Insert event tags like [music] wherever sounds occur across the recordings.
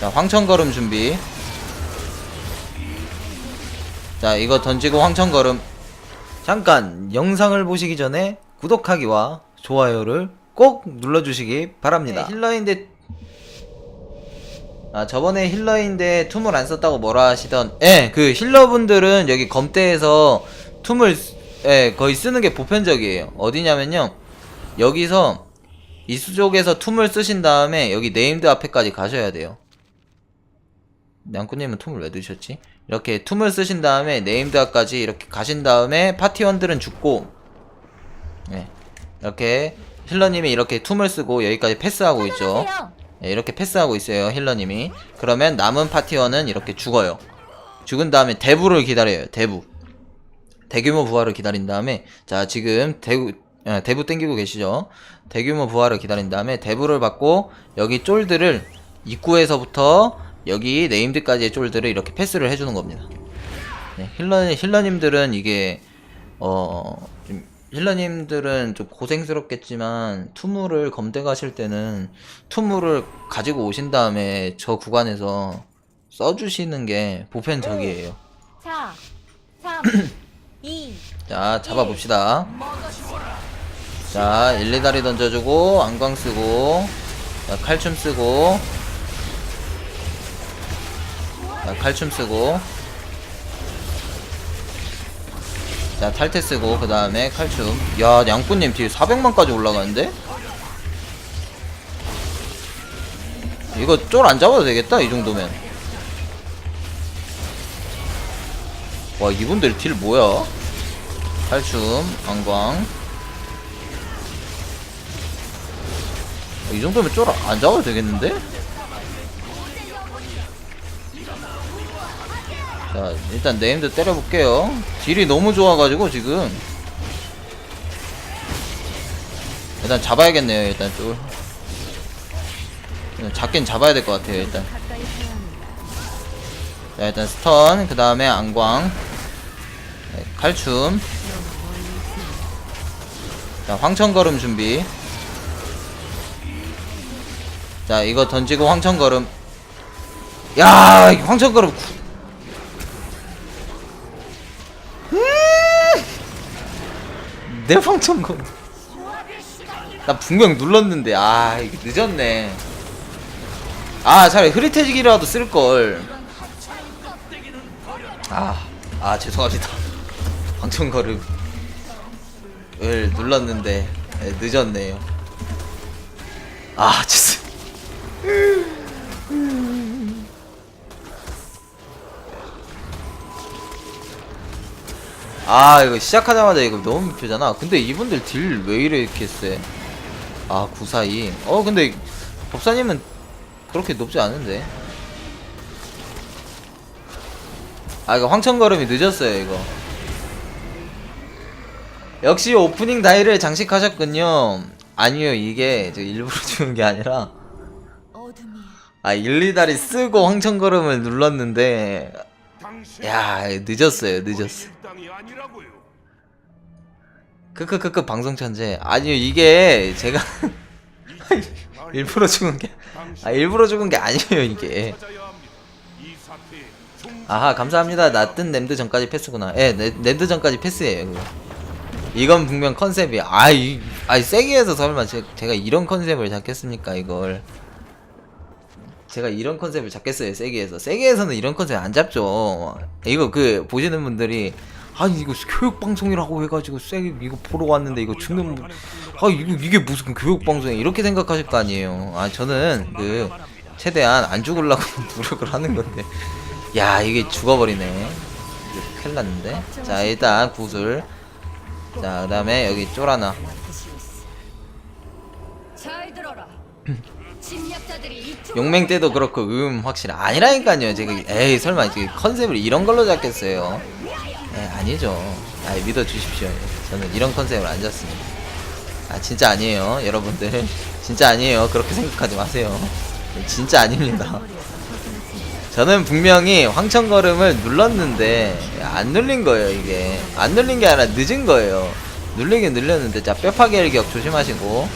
자 황천걸음 준비. 자 이거 던지고 황천걸음. 잠깐 영상을 보시기 전에 구독하기와 좋아요를 꼭 눌러주시기 바랍니다. 네, 힐러인데 아 저번에 힐러인데 툼을 안 썼다고 뭐라 하시던 예그 힐러분들은 여기 검대에서 툼을 쓰- 예 거의 쓰는 게 보편적이에요. 어디냐면요. 여기서 이수족에서 툼을 쓰신 다음에 여기 네임드 앞에까지 가셔야 돼요 양꾸님은 툼을 왜 넣으셨지? 이렇게 툼을 쓰신 다음에 네임드 앞까지 이렇게 가신 다음에 파티원들은 죽고 네 이렇게 힐러님이 이렇게 툼을 쓰고 여기까지 패스하고 있죠. 네, 이렇게 패스하고 있어요 힐러님이. 그러면 남은 파티원은 이렇게 죽어요. 죽은 다음에 대부를 기다려요 대부. 대규모 부활을 기다린 다음에 자 지금 대구 예, 대부 땡기고 계시죠? 대규모 부활을 기다린 다음에 대부를 받고 여기 쫄들을 입구에서부터 여기 네임드까지의 쫄들을 이렇게 패스를 해주는 겁니다. 네, 힐러 힐러님들은 이게 어 좀 힐러님들은 좀 고생스럽겠지만 투무를 검대 가실 때는 투무를 가지고 오신 다음에 저 구간에서 써주시는 게 보편적이에요. 4, 3, 2, 자 잡아봅시다. 자 1, 2다리 던져주고 안광 쓰고 자 칼춤 쓰고 자 칼춤 쓰고. 자 탈퇴 쓰고 그 다음에 칼춤. 야 양꾼님 뒤에 400만까지 올라가는데? 이거 쫄 안 잡아도 되겠다 이 정도면. 와 이분들 딜 뭐야? 탈춤 안광. 어, 이 정도면 쫄 안 잡아도 되겠는데? 자 일단 네임드 때려볼게요. 딜이 너무 좋아가지고 지금. 일단 잡아야겠네요 일단 쫄 일단 잡긴 잡아야 될 것 같아요 일단. 자 일단 스턴 그 다음에 안광. 네, 칼춤. 자 황천걸음 준비. 자 이거 던지고 황천걸음. 야 황천걸음 내 황천걸음 나 분명 눌렀는데 아 늦었네. 아 차라리 흐릿해지기라도 쓸걸. 아, 아 죄송합니다. 황천걸음을 눌렀는데 네, 늦었네요. 아 죄송 아 이거 시작하자마자 이거 너무 미표잖아. 근데 이분들 딜 왜 이래 이렇게 세 아 942. 어 근데 법사님은 그렇게 높지 않은데. 아 이거 황천걸음이 늦었어요 이거. 역시 오프닝 다이를 장식하셨군요. 아니요 이게 저 일부러 [laughs] 주는 게 아니라. 아 1, 2다리 쓰고 황천걸음을 눌렀는데 야 늦었어요 늦었어. 크크크크 방송 천재. 아니요 이게 제가 [laughs] 일부러 죽은 게 아 일부러 죽은 게 아니에요 이게. 아하 감사합니다. 나뜬 램드 전까지 패스구나. 예 네, 램드 전까지 패스예요 그거. 이건 분명 컨셉이야 아이 아이 세기에서 설마 제, 제가 이런 컨셉을 잡겠습니까 이걸 제가 이런 컨셉을 잡겠어요 세기에서. 세기에서는 이런 컨셉 안 잡죠. 이거 그 보시는 분들이 아니 이거 교육 방송이라고 해가지고 세기 이거 보러 왔는데 이거 죽는 분- 아 이거 이게 무슨 교육 방송이야. 이렇게 생각하실 거 아니에요. 아 저는 그 최대한 안 죽으려고 [laughs] 노력을 하는 건데. 야 이게 죽어버리네. 큰일 났는데? 자 일단 구슬. 자 그 다음에 여기 쫄 하나 용맹 때도 그렇고 음 확실히 아니라니까요. 제가 에이 설마 이제 컨셉을 이런 걸로 잡겠어요? 에 아니죠. 아 믿어 주십시오. 저는 이런 컨셉을 안 잡습니다. 아 진짜 아니에요 여러분들. 진짜 아니에요. 그렇게 생각하지 마세요. 진짜 아닙니다. 저는 분명히 황천걸음을 눌렀는데 안 눌린 거예요 이게. 안 눌린 게 아니라 늦은 거예요. 눌리긴 눌렸는데 자 뼈파기 일격 조심하시고.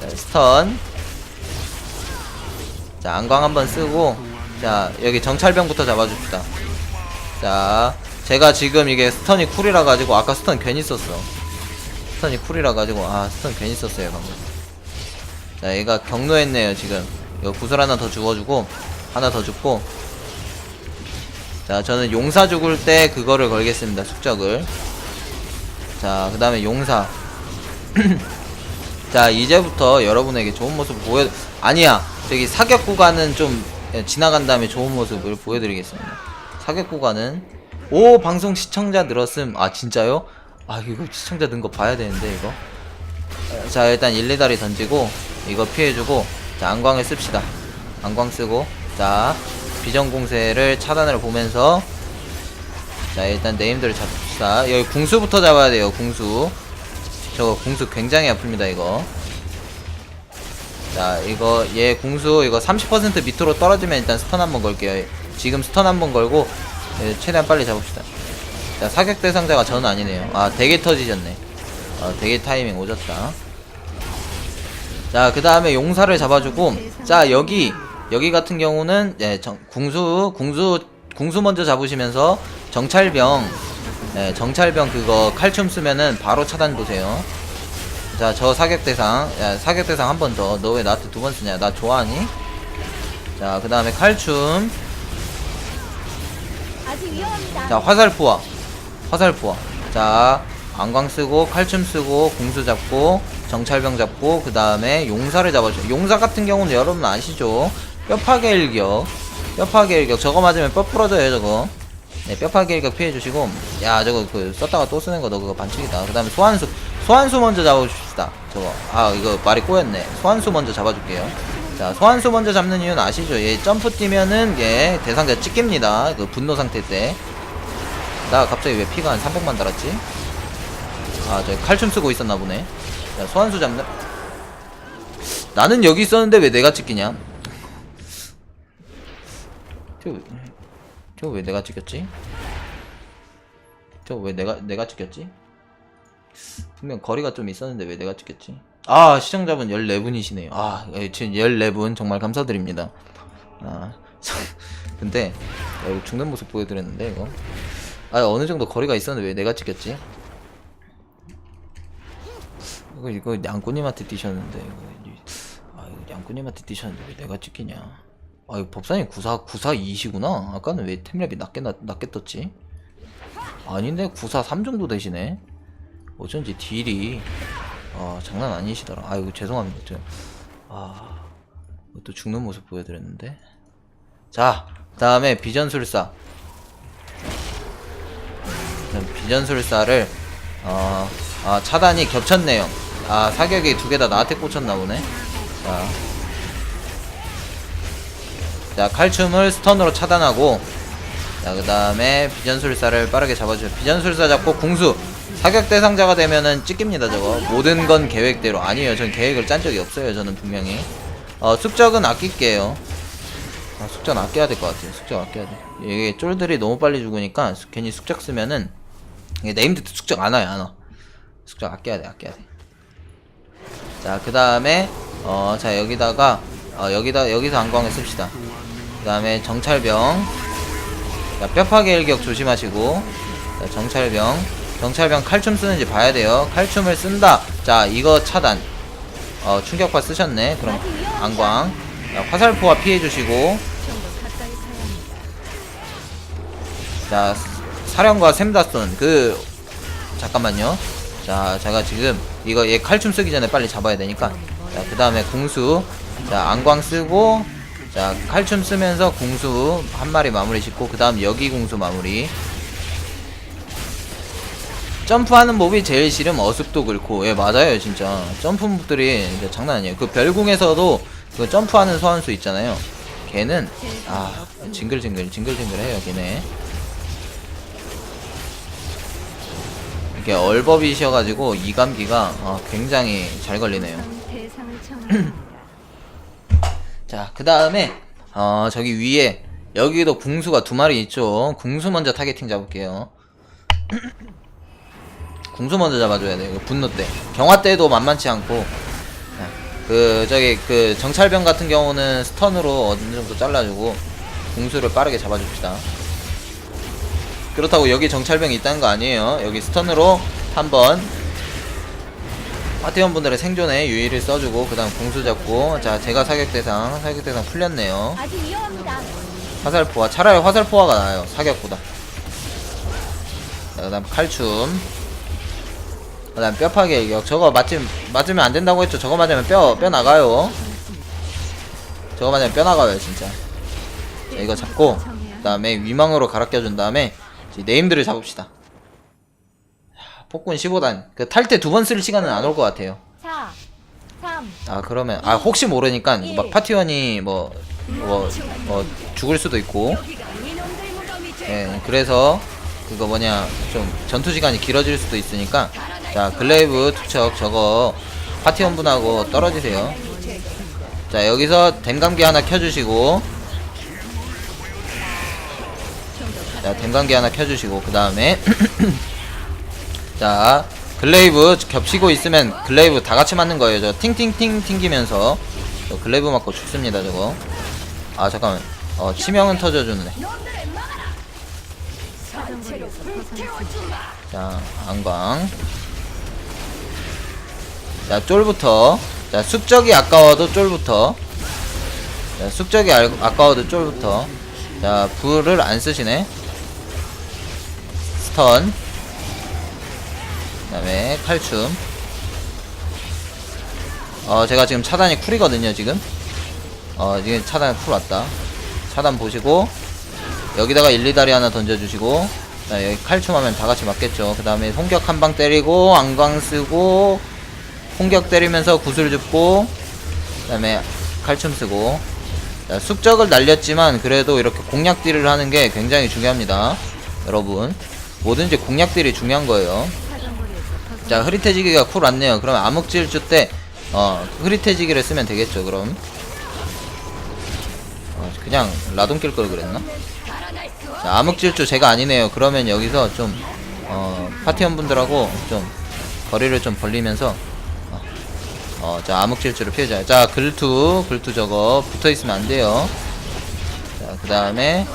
자, 스턴 자 안광 한번 쓰고 자 여기 정찰병부터 잡아줍시다. 자 제가 지금 이게 스턴이 쿨이라 가지고 아까 스턴 괜히 썼어. 스턴이 쿨이라 가지고 아 스턴 괜히 썼어요 방금. 자 얘가 경로했네요 지금. 이거 구슬 하나 더 주워주고 하나 더 줍고. 자 저는 용사 죽을 때 그거를 걸겠습니다 숙적을. 자그 다음에 용사. [clears throat] 자 이제부터 여러분에게 좋은 모습 보여 아니야 저기 사격 구간은 좀 예, 지나간 다음에 좋은 모습을 보여드리겠습니다. 사격 구간은. 오 방송 시청자 늘었음. 아 진짜요? 아 이거 시청자 는 거 봐야 되는데 이거? 자 일단 1, 2다리 던지고 이거 피해주고 자 안광을 씁시다. 안광 쓰고 자 비전 공세를 차단을 보면서 자 일단 네임들을 잡읍시다. 여기 궁수부터 잡아야 돼요 궁수. 저거 궁수 굉장히 아픕니다 이거 자 이거 얘 궁수 이거 30% 밑으로 떨어지면 일단 스턴 한번 걸게요. 지금 스턴 한번 걸고 예, 최대한 빨리 잡읍시다. 자 사격 대상자가 저는 아니네요. 아 되게 터지셨네. 아 되게 타이밍 오졌다. 자 그 다음에 용사를 잡아주고 자 여기 여기 같은 경우는 예, 정, 궁수 궁수 궁수 먼저 잡으시면서 정찰병 예, 정찰병 그거 칼춤 쓰면은 바로 차단 보세요 자 저 사격 대상 야, 사격 대상 한 번 더. 너 왜 나한테 두 번 쓰냐? 나 좋아하니? 자 그 다음에 칼춤. 아직 위험합니다. 자 화살 포화 화살 포화 자 안광 쓰고 칼춤 쓰고 궁수 잡고 정찰병 잡고 그 다음에 용사를 잡아줘. 용사 같은 경우는 여러분 아시죠? 뼈파괴 일격. 뼈파괴 일격. 저거 맞으면 뼈 부러져요 저거. 네 뼈파괴 일격 피해주시고. 야 저거 그 썼다가 또 쓰는 거 너 그거 반칙이다. 그 다음에 소환수. 소환수 먼저 잡아줍시 다 저거 아 이거 말이 꼬였네 소환수 먼저 잡아줄게요 자 소환수 먼저 잡는 이유는 아시죠 얘 점프 뛰면은 얘 대상자 찍힙니다 그 분노 상태 때 나 갑자기 왜 피가 한 300만 달았지? 아, 저 칼춤 쓰고 있었나 보네. 자, 소환수 잡는. 나는 여기 있었는데 왜 내가 찍히냐? 저, 저왜 내가 찍혔지? 저왜 내가, 내가 찍혔지? 분명 거리가 좀 있었는데 왜 내가 찍혔지? 아, 시청자분 14분이시네요. 아, 예, 지금 14분 정말 감사드립니다. 아, [laughs] 근데, 야, 이거 죽는 모습 보여드렸는데, 이거. 아 어느 정도 거리가 있었는데 왜 내가 찍혔지? 이거 이거 양꼬님한테 뛰셨는데 이거 아 이거 양꼬님한테 뛰셨는데 왜 내가 찍히냐? 아 이거 법사님 94 94 2시구나. 아까는 왜 템랩이 낮게 낮, 낮게 떴지? 아닌데 94 3 정도 되시네. 어쩐지 딜이 아 장난 아니시더라. 아이고 죄송합니다. 저, 아또 죽는 모습 보여드렸는데. 자 다음에 비전술사. 비전술사를 어, 아, 차단이 겹쳤네요. 아 사격이 두 개 다 나한테 꽂혔나 보네. 자, 자 칼춤을 스턴으로 차단하고 자 그 다음에 비전술사를 빠르게 잡아주세요. 비전술사 잡고 궁수 사격 대상자가 되면은 찍힙니다 저거. 모든 건 계획대로 아니에요. 전 계획을 짠 적이 없어요. 저는 분명히 어, 숙적은 아낄게요. 아, 숙적 아껴야 될 것 같아요. 숙적 아껴야 돼. 이게 쫄들이 너무 빨리 죽으니까 수- 괜히 숙적 쓰면은 이게 네임드 숙적 안 와요, 안 와. 숙적 아껴야 돼, 아껴야 돼. 자, 그 다음에 어, 자 여기다가 어, 여기다 여기서 안광을 씁시다. 그 다음에 정찰병. 자, 뼈파괴 일격 조심하시고. 자, 정찰병. 정찰병 칼춤 쓰는지 봐야 돼요. 칼춤을 쓴다. 자, 이거 차단. 어, 충격파 쓰셨네. 그럼 안광. 자, 화살포와 피해주시고. 자 사령과 샘다손 그 잠깐만요 자 제가 지금 이거 얘 칼춤 쓰기 전에 빨리 잡아야 되니까 자 그 다음에 궁수 자 안광 쓰고 자 칼춤 쓰면서 궁수 한 마리 마무리 짓고 그 다음 여기 궁수 마무리 점프하는 몹이 제일 싫음 어습도 그렇고 예 맞아요 진짜 점프 몹들이 진짜 장난 아니에요 그 별궁에서도 그 점프하는 소환수 있잖아요 걔는 아 징글징글 징글징글해요 걔네 이게 얼법이셔가지고 이 감기가 어, 굉장히 잘 걸리네요. 대상을 [clears throat] 정합니다. 자, 그 다음에 어, 저기 위에 여기도 궁수가 두 마리 있죠. 궁수 먼저 타겟팅 잡을게요. [clears throat] 궁수 먼저 잡아줘야 돼요. 이거 분노 때. 경화 때도 만만치 않고. 자, 그 저기 그 정찰병 같은 경우는 스턴으로 어느 정도 잘라주고 공수를 빠르게 잡아줍시다. 그렇다고 여기 정찰병이 있다는 거 아니에요. 여기 스턴으로 한번 파티원 분들의 생존에 유의를 써주고 그 다음 공수 잡고 자 제가 사격 대상 사격 대상 풀렸네요. 화살포화 차라리 화살포화가 나아요 사격보다 자, 그 다음 칼춤 그 다음 뼈파괴 일격 저거 맞으면 맞으면 안 된다고 했죠. 저거 맞으면 뼈 뼈 나가요. 저거 맞으면 뼈 나가요 진짜. 자, 이거 잡고 그 다음에 위망으로 갈아 껴준 다음에 이제 네임들을 잡읍시다. 하, 폭군 15단. 그 탈 때 두 번 쓸 시간은 안 올 것 같아요. 4, 3, 아 그러면 아 혹시 모르니까 막 파티원이 뭐 뭐, 뭐 죽을 수도 있고. 예 그래서 그거 뭐냐 좀 전투 시간이 길어질 수도 있으니까 자 글레이브 투척 저거 파티원분하고 떨어지세요. 자 여기서 댐감기 하나 켜주시고. 자 댐감기 하나 켜주시고 그 다음에. [clears throat] 자 글레이브 겹치고 있으면 글레이브 다 같이 맞는 거예요. 저 팅팅팅 튕기면서. 저 글레이브 맞고 죽습니다 저거. 아 잠깐만. 어 치명은 터져주네. 자 안광 자 쫄부터. 자 숙적이 아까워도 쫄부터. 자 숙적이 알- 아까워도 쫄부터. 자 불을 안 쓰시네. 스턴. 그 다음에 칼춤. 어 제가 지금 차단이 쿨이거든요 지금. 어 지금 차단 쿨 왔다. 차단 보시고 여기다가 1, 2다리 하나 던져주시고 자 여기 칼춤 하면 다같이 맞겠죠. 그 다음에 홍격 한 방 때리고 안광 쓰고 홍격 때리면서 구슬 줍고 그 다음에 칼춤 쓰고. 자, 숙적을 날렸지만 그래도 이렇게 공략 딜을 하는 게 굉장히 중요합니다. 여러분. 뭐든지 공략 딜이 중요한 거예요. 자 흐릿해지기가 쿨 왔네요. 그럼 암흑질 주 때 어, 흐릿해지기를 쓰면 되겠죠 그럼. 어, 그냥 라돈 낄걸 그랬나? 자 암흑질주 제가 아니네요. 그러면 여기서 좀 어, 파티원분들하고 좀 거리를 좀 벌리면서 어, 어, 자 암흑질주를 피해자 자 글투 글투 저거 붙어있으면 안 돼요. 자 그 다음에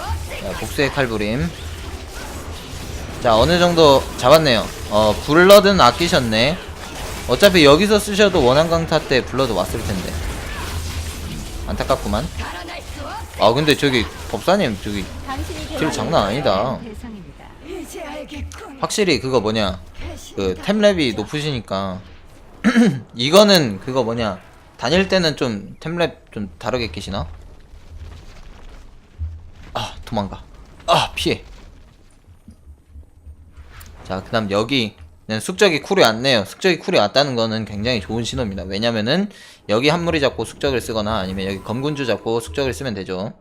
복수의 칼부림. 자 어느 정도 잡았네요. 어 블러드는 아끼셨네. 어차피 여기서 쓰셔도 원한 강타 때 블러드 왔을 텐데. 안타깝구만. 아 근데 저기 법사님 저기 딜 장난 아니다. 확실히 그거 뭐냐 그 템랩이 높으시니까 [clears throat] 이거는 그거 뭐냐? 다닐 때는 좀 템랩 좀 다르게 끼시나? 아 도망가. 아 피해. 자 그 다음 여기는 숙적이 쿨이 왔네요. 숙적이 쿨이 왔다는 거는 굉장히 좋은 신호입니다. 왜냐면은 여기 한 무리 잡고 숙적을 쓰거나 아니면 여기 검군주 잡고 숙적을 쓰면 되죠.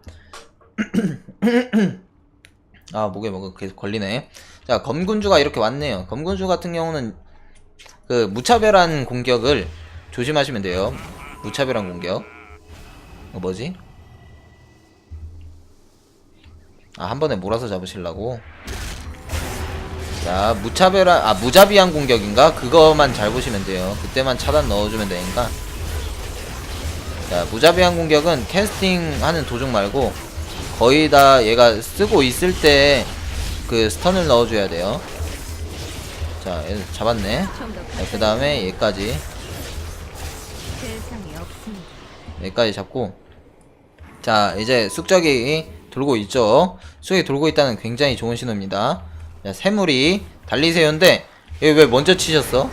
[clears throat] 아 목에 뭐가 계속 걸리네. 자 검군주가 이렇게 왔네요. 검군주 같은 경우는 그 무차별한 공격을 조심하시면 돼요. 무차별한 공격. 어 뭐지? 아 한 번에 몰아서 잡으시려고. 자 무차별한 아 무자비한 공격인가? 그거만 잘 보시면 돼요. 그때만 차단 넣어주면 되니까. 자 무자비한 공격은 캐스팅 하는 도중 말고 거의 다 얘가 쓰고 있을 때 그 스턴을 넣어줘야 돼요 자 얘 잡았네. 좀더 그 다음에 얘까지. 여기까지 잡고. 자 이제 숙적이 돌고 있죠? 숙적이 돌고 있다는 굉장히 좋은 신호입니다. 자 새물이 달리세요인데 여기 왜 먼저 치셨어?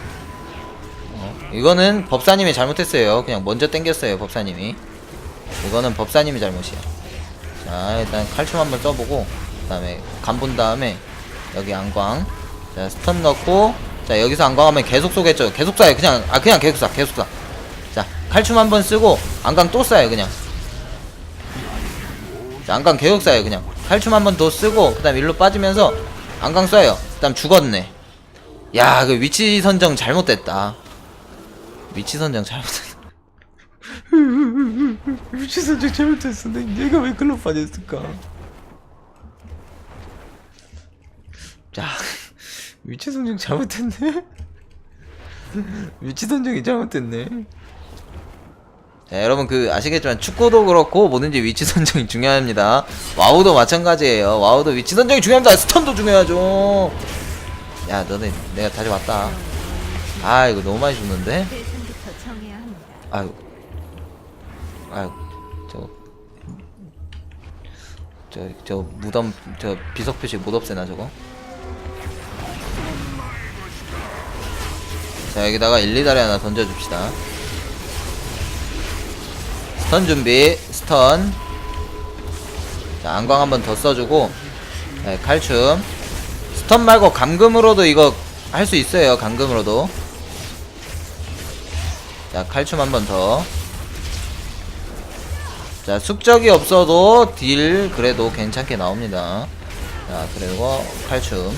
어, 이거는 법사님이 잘못했어요. 그냥 먼저 땡겼어요 법사님이. 이거는 법사님이 잘못이야. 자 일단 칼춤 한번 써보고 그 다음에 간 본 다음에 여기 안광 자 스턴 넣고 자 여기서 안광하면 계속 쏘겠죠 계속 쏴요 그냥 아 그냥 계속 쏴 계속 쏴 자, 칼춤 한 번 쓰고 안강 또 쏴요 그냥. 자, 안강 계속 쏴요 그냥. 칼춤 한 번 더 쓰고 그 다음 일로 빠지면서 안강 쏴요. 그 다음 죽었네. 야, 그 위치 선정 잘못됐다. 위치 선정 잘못됐다. [laughs] 위치 선정 잘못했어. 내가 왜 글로 빠졌을까? 위치 선정 잘못했네. [laughs] 위치 선정이 잘못됐네. 자, 여러분 그 아시겠지만 축구도 그렇고 뭐든지 위치 선정이 중요합니다. 와우도 마찬가지예요. 와우도 위치 선정이 중요합니다. 스턴도 중요하죠. 야, 너네 내가 다시 왔다. 아, 이거 너무 많이 죽는데? 아유. 아유. 저. 저, 저 무덤, 저 비석 표시 못 없애나 저거? 자, 여기다가 1, 2다리 하나 던져줍시다. 스턴 준비, 스턴. 자, 안광 한번 더 써주고, 네, 칼춤. 스턴 말고 감금으로도 이거 할 수 있어요, 감금으로도. 자, 칼춤 한번 더. 자, 숙적이 없어도 딜 그래도 괜찮게 나옵니다. 자, 그리고 칼춤.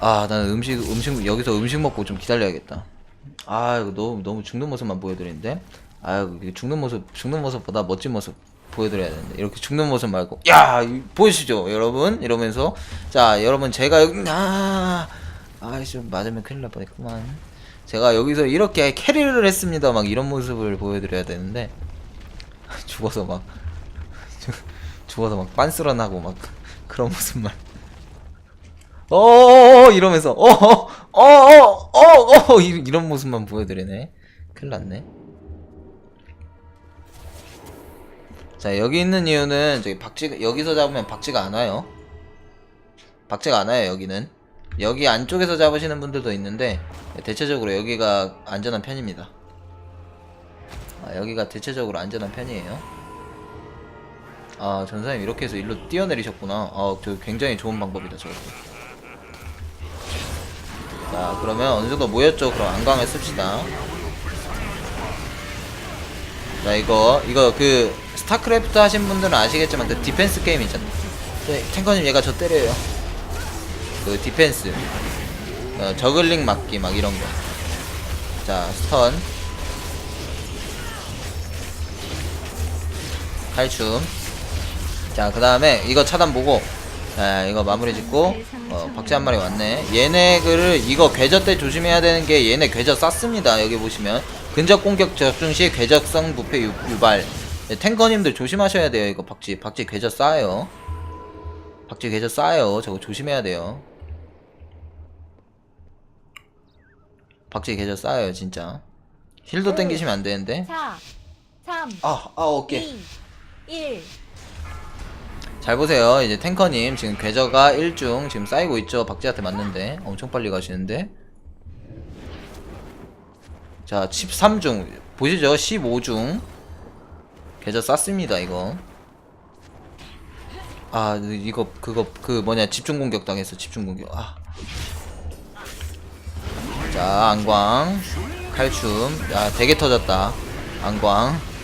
아, 나는 음식, 음식, 여기서 음식 먹고 좀 기다려야겠다. 아, 이거 너무, 너무 죽는 모습만 보여드리는데? 이거 죽는 모습, 죽는 모습보다 멋진 모습 보여드려야 되는데. 이렇게 죽는 모습 말고. 야! 이- 보이시죠, 여러분? 이러면서. 자, 여러분, 제가 여기, 아, 아, 좀 맞으면 큰일 날 뻔했구만. 제가 여기서 이렇게 캐리를 했습니다. 막 이런 모습을 보여드려야 되는데. [laughs] 죽어서 막, [laughs] 죽어서 막 빤스런하고 막 [laughs] 그런 모습만. 어어어 이러면서 어어 어 어 어 이런 모습만 보여드리네. 큰일 났네. 자 여기 있는 이유는 저기 박쥐 여기서 잡으면 박쥐가 안 와요. 박쥐가 안 와요 여기는. 여기 안쪽에서 잡으시는 분들도 있는데 대체적으로 여기가 안전한 편입니다. 아, 여기가 대체적으로 안전한 편이에요. 아 전사님 이렇게 해서 일로 뛰어내리셨구나. 아저 굉장히 좋은 방법이다 저것도 자 그러면 어느정도 모였죠? 그럼 안광을 씁시다. 자 이거 이거 그 스타크래프트 하신 분들은 아시겠지만 그 디펜스 게임 있잖아 네, 탱커님 얘가 저 때려요. 그 디펜스. 어, 저글링 막기 막 이런 거 자 스턴. 칼춤. 자그 다음에 이거 차단 보고 자 이거 마무리 짓고 어, 박쥐 한 마리 왔네. 얘네들을 이거 궤적 때 조심해야 되는 게 얘네 궤적 쌌습니다. 여기 보시면. 근접 공격 접중 시 궤적성 부패 유, 유발. 네, 탱커님들 조심하셔야 돼요 이거 박쥐. 박쥐 궤적 싸요. 박쥐 궤적 싸요. 저거 조심해야 돼요. 박쥐 궤적 싸요 진짜. 힐도 땡기시면 안 되는데. 4, 3, 아, 아, 오케이. 2, 1. 잘 보세요. 이제 탱커님 지금 궤저가 1중 지금 쌓이고 있죠. 박쥐한테 맞는데 엄청 빨리 가시는데. 자, 13중 보시죠. 15중 궤저 쌌습니다. 이거. 아, 이거 그거 그 뭐냐 집중 공격 당했어. 집중 공격. 아. 자, 안광 칼춤. 야, 되게 터졌다. 안광.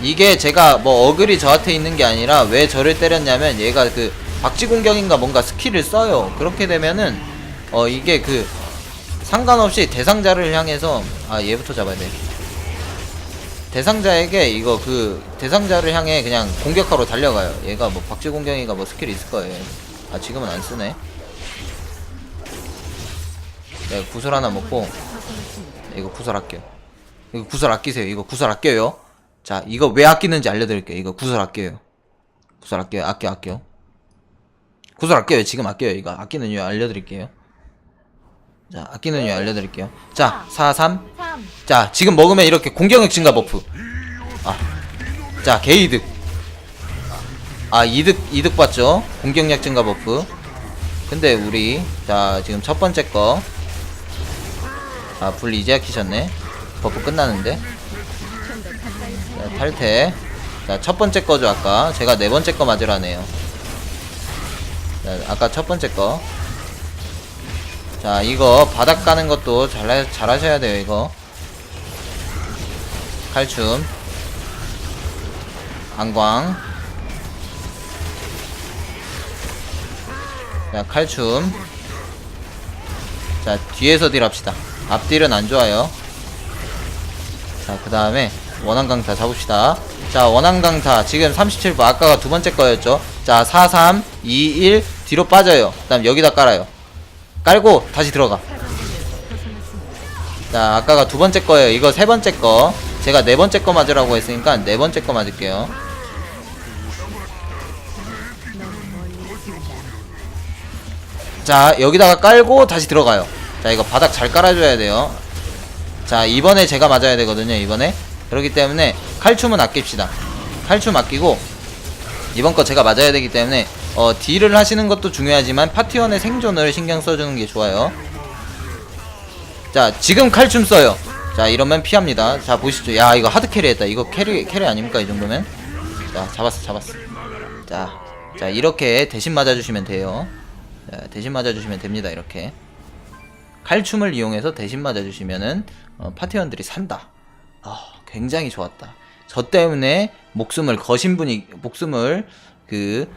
이게 제가 뭐 어글이 저한테 있는 게 아니라 왜 저를 때렸냐면 얘가 그 박쥐 공격인가 뭔가 스킬을 써요. 그렇게 되면은 어 이게 그 상관없이 대상자를 향해서 아 얘부터 잡아야 돼. 대상자에게 이거 그 대상자를 향해 그냥 공격하러 달려가요. 얘가 뭐 박쥐 공격인가 뭐 스킬이 있을 거예요. 아 지금은 안 쓰네. 네 구슬 하나 먹고. 이거 구슬 아껴. 이거 구슬 아끼세요. 이거 구슬 아껴요. 자, 이거 왜 아끼는지 알려드릴게요. 이거 구슬 아껴요. 구슬 아껴요. 아껴, 아껴. 구슬 아껴요. 지금 아껴요. 이거 아끼는 이유 알려드릴게요. 자, 아끼는 이유 알려드릴게요. 자, 4, 3. 3, 자, 지금 먹으면 이렇게 공격력 증가 버프. 아. 자, 개이득. 아, 이득, 이득 봤죠? 공격력 증가 버프. 근데 우리, 자, 지금 첫 번째 거. 아, 불 이제 키셨네. 버프 끝나는데. 자, 탈퇴. 자, 첫 번째 거죠, 아까. 제가 네 번째 거 맞으라네요. 자, 아까 첫 번째 거. 자, 이거 바닥 가는 것도 잘, 잘 하셔야 돼요, 이거. 칼춤. 안광. 자, 칼춤. 자, 뒤에서 딜 합시다. 앞딜은 안 좋아요. 자, 그 다음에 원한 강타 잡읍시다. 자, 원한 강타 지금 37번 아까가 두 번째 거였죠. 자, 4, 3, 2, 1 뒤로 빠져요. 그 다음 여기다 깔아요. 깔고 다시 들어가. 자 아까가 두 번째 거예요 이거 세 번째 거 제가 네 번째 거 맞으라고 했으니까 네 번째 거 맞을게요 자 여기다가 깔고 다시 들어가요 자 이거 바닥 잘 깔아줘야 돼요 자 이번에 제가 맞아야 되거든요 이번에 그렇기 때문에 칼춤은 아낍시다. 칼춤 아끼고 이번 거 제가 맞아야 되기 때문에 어 딜을 하시는 것도 중요하지만 파티원의 생존을 신경 써주는 게 좋아요. 자 지금 칼춤 써요. 자 이러면 피합니다. 자 보시죠. 야 이거 하드 캐리 했다. 이거 캐리 캐리 아닙니까 이 정도면? 자 잡았어 잡았어. 자, 자 이렇게 대신 맞아주시면 돼요. 자, 대신 맞아주시면 됩니다 이렇게. 칼춤을 이용해서 대신 맞아주시면은 어, 파티원들이 산다 아 굉장히 좋았다. 저 때문에 목숨을 거신 분이 목숨을 그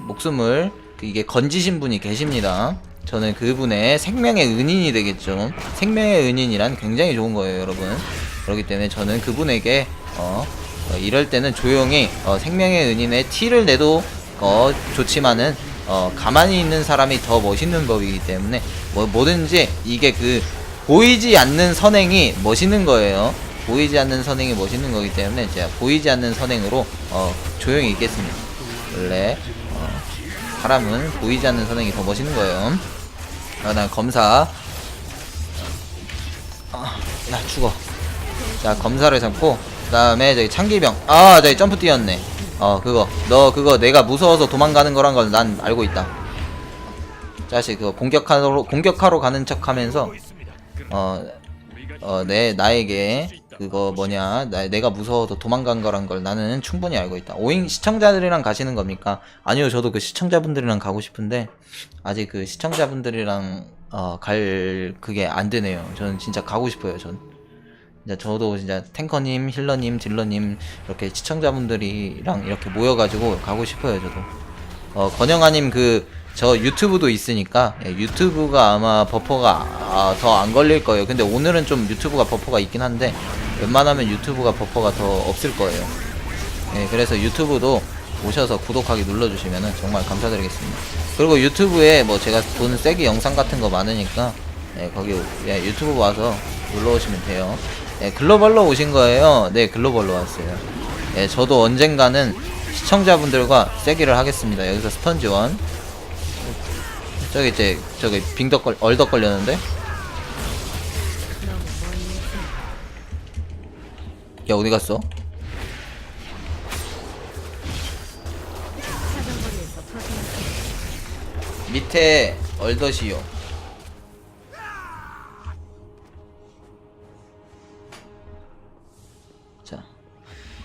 목숨을 그 이게 건지신 분이 계십니다. 저는 그분의 생명의 은인이 되겠죠. 생명의 은인이란 굉장히 좋은 거예요 여러분. 그렇기 때문에 저는 그분에게 어, 어, 이럴 때는 조용히 어, 생명의 은인의 티를 내도 어, 좋지만은 어, 가만히 있는 사람이 더 멋있는 법이기 때문에 뭐, 뭐든지 이게 그 보이지 않는 선행이 멋있는 거예요. 보이지 않는 선행이 멋있는 거기 때문에 제가 보이지 않는 선행으로 어, 조용히 있겠습니다. 원래 어, 사람은 보이지 않는 선행이 더 멋있는 거예요. 아, 난 검사. 아, 야 죽어. 자 검사를 잡고 그 다음에 저기 창기병 아 저기 점프 뛰었네 어 그거 너 그거 내가 무서워서 도망가는 거란 걸 난 알고 있다 자식 그거 공격하러 공격하러 가는 척하면서 어 어 내 나에게 그거 뭐냐 나, 내가 무서워서 도망간 거란 걸 나는 충분히 알고 있다. 오잉 시청자들이랑 가시는 겁니까? 아니요 저도 그 시청자분들이랑 가고 싶은데 아직 그 시청자분들이랑 어 갈 그게 안 되네요. 저는 진짜 가고 싶어요 전. 진짜 저도 진짜 탱커님, 힐러님, 딜러님 이렇게 시청자분들이랑 이렇게 모여가지고 가고 싶어요 저도. 어 건영아님 그 저 유튜브도 있으니까 예, 유튜브가 아마 버퍼가 아, 더안 걸릴 거예요. 근데 오늘은 좀 유튜브가 버퍼가 있긴 한데 웬만하면 유튜브가 버퍼가 더 없을 거예요. 예, 그래서 유튜브도 오셔서 구독하기 눌러주시면 정말 감사드리겠습니다. 그리고 유튜브에 뭐 제가 돈 세기 영상 같은 거 많으니까 예, 거기 예, 유튜브 와서 놀러 오시면 돼요. 예, 글로벌로 오신 거예요. 네, 글로벌로 왔어요. 예, 저도 언젠가는 시청자분들과 세기를 하겠습니다. 여기서 스펀지원. 저기 이제 저기 빙덕 걸 얼덕 걸렸는데. 야 어디 갔어? 밑에 얼덧이요. 자,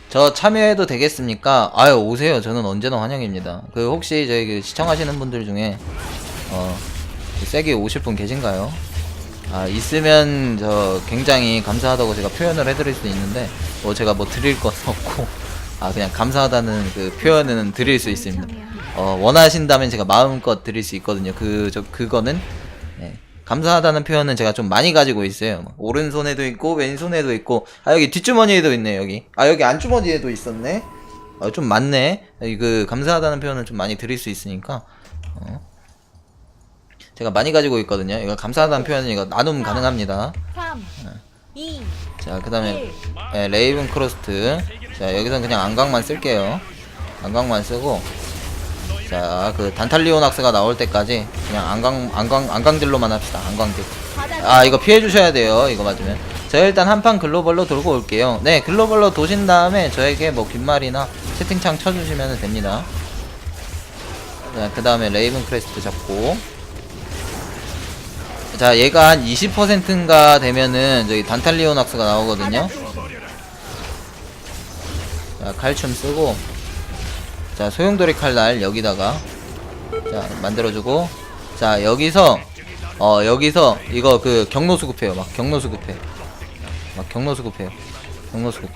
저 참여해도 되겠습니까? 아유 오세요. 저는 언제나 환영입니다. 그 혹시 저희 그 시청하시는 분들 중에 어그 세게 오실 분 계신가요? 아 있으면 저 굉장히 감사하다고 제가 표현을 해드릴 수 있는데 뭐 제가 뭐 드릴 건 [laughs] 없고 아 그냥 감사하다는 그 표현은 드릴 수 있습니다. 어, 원하신다면 제가 마음껏 드릴 수 있거든요. 그, 저, 그거는, 네. 감사하다는 표현은 제가 좀 많이 가지고 있어요. 막 오른손에도 있고, 왼손에도 있고, 아, 여기 뒷주머니에도 있네, 여기. 아, 여기 안주머니에도 있었네? 어, 좀 많네. 그, 감사하다는 표현을 좀 많이 드릴 수 있으니까, 어. 제가 많이 가지고 있거든요. 이거 감사하다는 표현은 이거 나눔 가능합니다. 3 2 자, 그 다음에, 예, 레이븐 크로스트. 자, 여기선 그냥 안광만 쓸게요. 안광만 쓰고, 자, 그 단탈리오낙스가 나올 때까지 그냥 안광, 안광, 안광딜로만 합시다. 바닥 아, 이거 피해주셔야 돼요. 이거 맞으면. 저 일단 한판 글로벌로 돌고 올게요. 네, 글로벌로 도신 다음에 저에게 뭐 귓말이나 채팅창 쳐주시면 됩니다. 자, 그 다음에 레이븐 크레스트 잡고. 자, 얘가 한 20%인가 되면은 저기 단탈리오낙스가 나오거든요. 자, 칼춤 쓰고. 자, 소용돌이 칼날 여기다가. 자, 만들어주고. 자, 여기서, 어, 여기서 이거 그 경로 수급해요. 막 경로 수급해. 막 경로 수급해요. 경로 수급.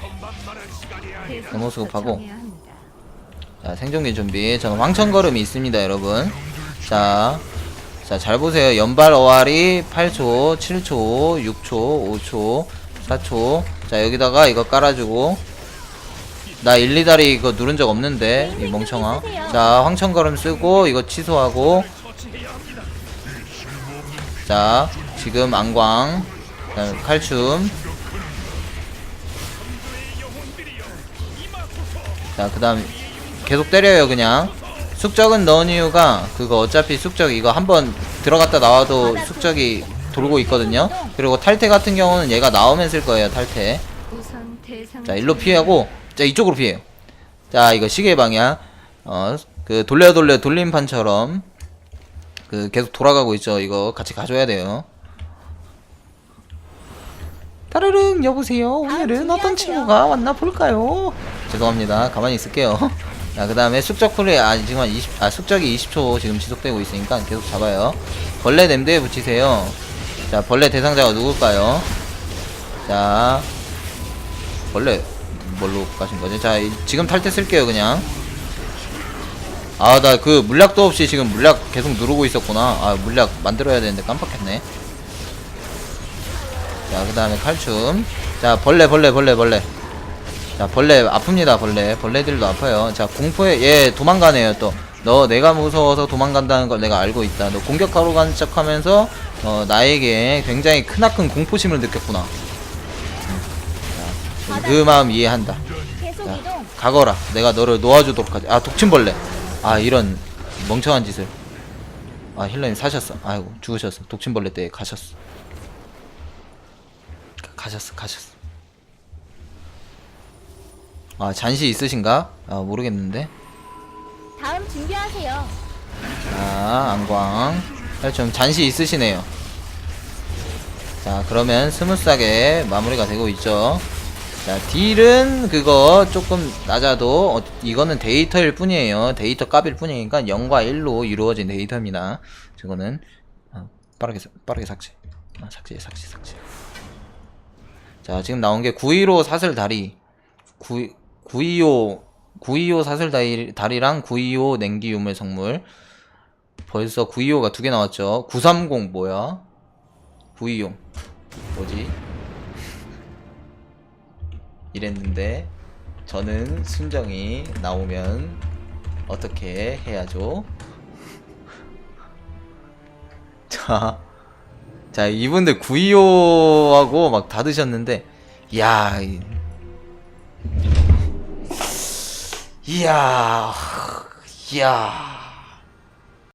경로 수급하고. 자, 생존기 준비. 저는 황천걸음이 있습니다, 여러분. 자, 자, 잘 보세요. 연발 어활이 8초, 7초, 6초, 5초, 4초. 자, 여기다가 이거 깔아주고. 나 1, 2다리 이거 누른 적 없는데, 이 멍청아. 자, 황천걸음 쓰고, 이거 취소하고. 자, 지금 안광. 칼춤 자 그 다음 계속 때려요 그냥 숙적은 넣은 이유가 그거 어차피 숙적 이거 한번 들어갔다 나와도 숙적이 돌고 있거든요. 그리고 탈퇴 같은 경우는 얘가 나오면 쓸 거예요 탈퇴. 자. 일로 피하고 자 이쪽으로 피해요. 자 이거 시계 방향. 어 그 돌려 돌려 돌림판처럼 그 계속 돌아가고 있죠. 이거 같이 가져야 돼요. 따르릉 여보세요. 오늘은 어떤 친구가 왔나 볼까요? 죄송합니다. 가만히 있을게요 자 그 다음에 숙적 아 지금 한 20, 아 숙적이 20초 지금 지속되고 있으니까 계속 잡아요 벌레 냄드에 붙이세요 자 벌레 대상자가 누굴까요 자 원래 뭘로 가신 거지? 자, 이- 지금 탈퇴 쓸게요, 그냥. 아, 나 그 물약도 없이 지금 물약 계속 누르고 있었구나. 아, 물약 만들어야 되는데 깜빡했네. 자, 그 다음에 칼춤. 자, 벌레, 벌레, 벌레, 벌레. 자, 벌레, 아픕니다, 벌레. 벌레들도 아파요. 자, 공포에, 얘 도망가네요, 또. 너 내가 무서워서 도망간다는 걸 내가 알고 있다. 너 공격하러 가는 척 하면서, 어, 나에게 굉장히 크나큰 공포심을 느꼈구나. 그 마음 이해한다. 자. 가거라. 내가 너를 놓아주도록 하지. 아, 독침벌레. 아, 이런 멍청한 짓을. 아, 힐러님 사셨어. 아이고, 죽으셨어. 독침벌레 때 가셨어. 가- 가셨어, 가셨어. 아, 잔시 있으신가? 아, 모르겠는데. 다음 준비하세요. 자, 안광. 좀 잔시 있으시네요. 자, 그러면 스무스하게 마무리가 되고 있죠. 자, 딜은 그거 조금 낮아도, 어, 이거는 데이터일 뿐이에요. 데이터 값일 뿐이니까 0과 1로 이루어진 데이터입니다. 저거는, 어, 빠르게, 삭- 빠르게 삭제. 아, 삭제, 삭제, 삭제. 자, 지금 나온 게 915 사슬 다리. 9, 925, 925 사슬 다리, 다리랑 925 냉기 유물 성물. 벌써 925가 두 개 나왔죠. 930 뭐야? 925 뭐지? [laughs] 이랬는데 저는 순정이 나오면 어떻게 해야죠? [laughs] 자, 자 이분들 925하고 막 다 드셨는데, 이야, 이- 이야, 이야.